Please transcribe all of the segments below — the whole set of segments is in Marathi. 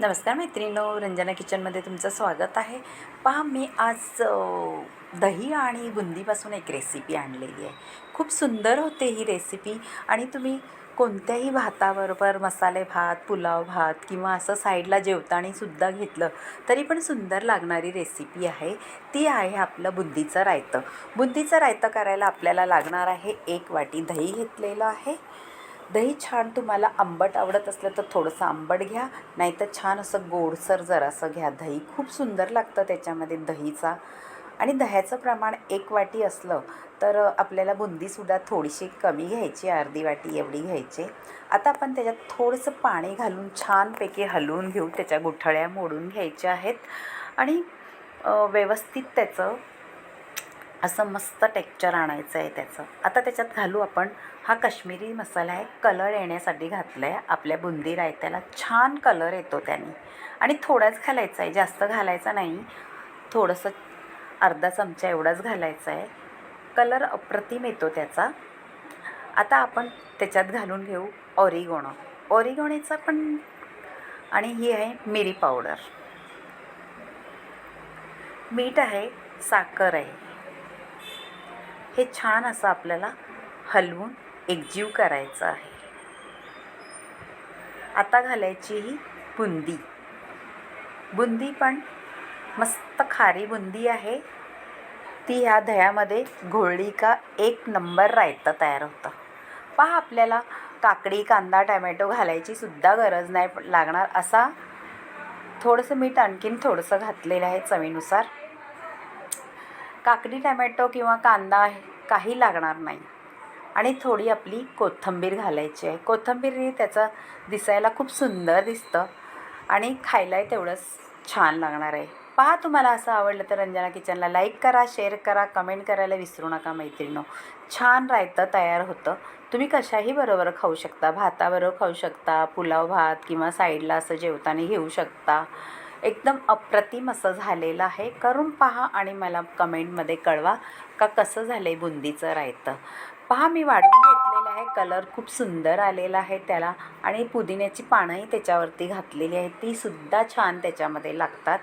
नमस्कार मैत्रिणींनो रंजना किचनमध्ये तुमचं स्वागत आहे. पहा मी आज दही आणि बुंदीपासून एक रेसिपी आणलेली आहे. खूप सुंदर होते ही रेसिपी आणि तुम्ही कोणत्याही भाताबरोबर मसाले भात पुलाव भात किंवा असं साईडला जेवतानीसुद्धा घेतलं तरी पण सुंदर लागणारी रेसिपी आहे. ती आहे आपलं बुंदीचं रायतं. बुंदीचं रायतं करायला आपल्याला लागणार आहे एक वाटी दही घेतलेलं आहे. दही छान तुम्हाला आंबट आवडत असलं तर थोडंसं आंबट घ्या. नाहीतर छान असं गोडसर जरासं घ्या. दही खूप सुंदर लागतं त्याच्यामध्ये दहीचा. आणि दह्याचं प्रमाण एक वाटी असलं तर आपल्याला बुंदीसुद्धा थोडीशी कमी घ्यायची अर्धी वाटी एवढी घ्यायची. आता आपण त्याच्यात थोडंसं पाणी घालून छानपैकी हलवून घेऊ त्याच्या गुठळ्या मोडून घ्यायच्या आहेत. आणि व्यवस्थित त्याचं असं मस्त टेक्चर आणायचं आहे त्याचं. आता त्याच्यात घालू आपण. हा काश्मीरी मसाला आहे. कलर येण्यासाठी घातला आहे आपल्या बुंदी रायत्याला छान कलर येतो त्याने. आणि थोडाच घालायचा आहे. जास्त घालायचा नाही. थोडंसं अर्धा चमचा एवढाच घालायचा आहे. कलर अप्रतिम येतो त्याचा. आता आपण त्याच्यात घालून घेऊ ऑरिगोणो. ऑरिगोणेचा पण आणि ही आहे मिरी पावडर. मीठ आहे. साखर आहे. हे छान असं आपल्याला हलवून एकजीव करायचं आहे. आता घालायची ही बुंदी. बुंदी पण मस्त खारी बुंदी आहे. ती ह्या दह्यामध्ये घोळली का एक नंबर रायतं तयार होतं. पहा आपल्याला काकडी कांदा टॅमॅटो घालायची सुद्धा गरज नाही लागणार असा. थोडंसं मीठ आणखीन थोडंसं घातलेलं आहे चवीनुसार. काकडी टॅमॅटो किंवा कांदा काही लागणार नाही. आणि थोडी आपली कोथिंबीर घालायची आहे. कोथिंबीरने त्याचं दिसायला खूप सुंदर दिसतं आणि खायलाही तेवढंच छान लागणार आहे. पहा तुम्हाला असं आवडलं तर रंजना किचनला लाईक करा शेअर करा कमेंट करायला विसरू नका मैत्रिणीनो. छान रायतं तयार होतं. तुम्ही कशाही बरोबर खाऊ शकता. भाताबरोबर खाऊ शकता पुलाव भात किंवा साईडला असं जेवताना घेऊ शकता. एकदम अप्रतिम असं झालेलं आहे. करून पहा आणि मला कमेंटमध्ये कळवा का कसं झालं आहे बुंदीचं रायतं. पहा मी वाढून घेतलेलं आहे. कलर खूप सुंदर आलेला आहे त्याला आणि पुदिन्याची पानंही त्याच्यावरती घातलेली आहेत तीसुद्धा छान त्याच्यामध्ये लागतात.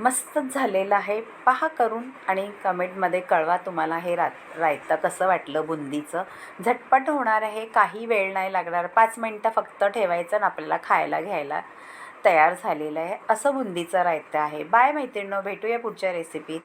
मस्तच झालेलं आहे. पहा करून आणि कमेंटमध्ये कळवा तुम्हाला हे रा रायतं कसं वाटलं बुंदीचं. झटपट होणार आहे. काही वेळ नाही लागणार. पाच मिनटं फक्त ठेवायचं आणि आपल्याला खायला घ्यायला. तयार झालेलं आहे. असं बुंदीचं रायतं आहे. बाय मैत्रिणीनं भेटूया पुढच्या रेसिपीत